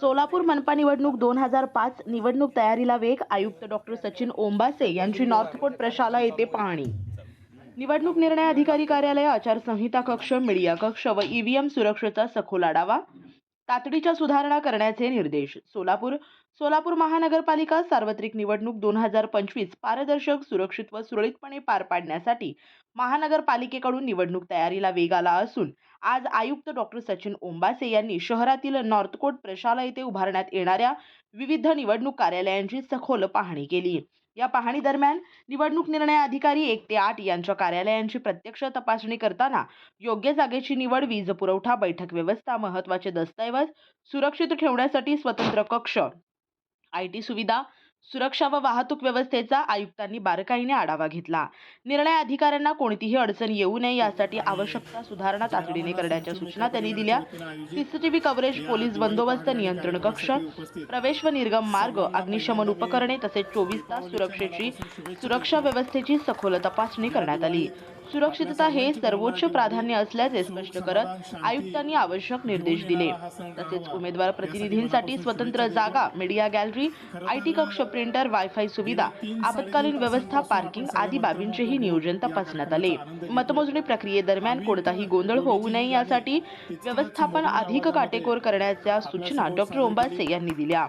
सोलापूर मनपा निवडणूक दोन हजार पाच निवडणूक तयारीला वेग आयुक्त डॉक्टर सचिन ओंबासे यांची नॉर्थकोट प्रशाला येथे पाहणी. निवडणूक निर्णय अधिकारी कार्यालय आचारसंहिता कक्ष मीडिया कक्ष व ईव्हीएम सुरक्षेचा सखोल आढावा. तातडीच्या सुधारणा करण्याचे निर्देश. सोलापूर सोलापूर महानगरपालिका सार्वत्रिक निवडणूक दोन हजार पंचवीस पारदर्शक सुरक्षित व सुरळीतपणे पार पाडण्यासाठी महानगरपालिकेकडून निवडणूक तयारीला वेग आला असून आज आयुक्त डॉक्टर सचिन ओंबासे यांनी शहरातील नॉर्थकोट प्रशाला येथे उभारण्यात येणाऱ्या विविध निवडणूक कार्यालयांची सखोल पाहणी केली. या पाहणी दरम्यान निवडणूक निर्णय अधिकारी एक ते आठ यांच्या कार्यालयांची प्रत्यक्ष तपासणी करताना योग्य जागेची निवड वीज पुरवठा बैठक व्यवस्था महत्त्वाचे दस्तऐवज सुरक्षित ठेवण्यासाठी स्वतंत्र कक्ष आय टी सुविधा सुरक्षा व वाहतूक व्यवस्थेचा आयुक्तांनी बारकाईने आढावा घेतला. निर्णय अधिकाऱ्यांना कोणतीही अडचण येऊ नये यासाठी आवश्यकता सुधारणा तातडीने करण्याच्या सूचना त्यांनी दिल्या. सीसीटीव्ही कव्हरेज पोलीस बंदोबस्त नियंत्रण कक्ष प्रवेश व निर्गम मार्ग अग्निशमन उपकरणे तसेच चोवीस तास सुरक्षेची सुरक्षा व्यवस्थेची सखोल तपासणी करण्यात आली. सुरक्षितता हे सर्वोच्च प्राधान्य असल्याचे स्पष्ट करत आयुक्तांनी आवश्यक निर्देश दिले. तसेच उमेदवार प्रतिनिधींसाठी स्वतंत्र जागा मीडिया गॅलरी आयटी कक्ष प्रिंटर वायफाय सुविधा आपत्कालीन व्यवस्था पार्किंग आदी बाबींचेही नियोजन तपासण्यात आले. मतमोजणी प्रक्रियेदरम्यान कोणताही गोंधळ होऊ नये यासाठी व्यवस्थापन अधिक काटेकोर करण्याच्या सूचना डॉक्टर ओंबासे यांनी दिल्या.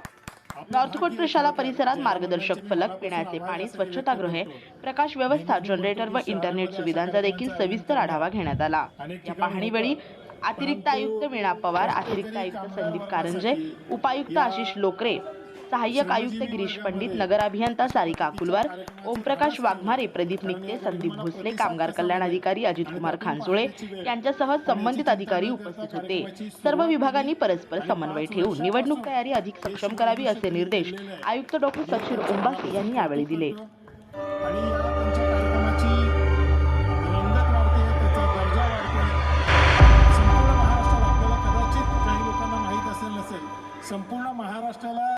नॉर्थकोट प्रशाला परिसरात मार्गदर्शक फलक पिण्याचे पाणी स्वच्छतागृहे प्रकाश व्यवस्था जनरेटर व इंटरनेट सुविधांचा देखील सविस्तर आढावा घेण्यात आला. या पाहणीवेळी अतिरिक्त आयुक्त वीणा पवार अतिरिक्त आयुक्त संदीप कारंजे उपायुक्त आशिष लोकरे सहाय्यक आयुक्त गिरीश पंडित नगर अभियंता सारिका अकुलवार ओमप्रकाश वाघमारे प्रदीप निकते संदीप भोसले कामगार कल्याण अधिकारी अजित कुमार खानसुळे यांच्यासह संबंधित अधिकारी उपस्थित होते. सर्व विभागांनी परस्पर समन्वय ठेवून निवडणूक तयारी अधिक सक्षम करावी असे निर्देश आयुक्त डॉक्टर सचिन ओंबासे यांनी यावेळी दिले. संपूर्ण महाराष्ट्राला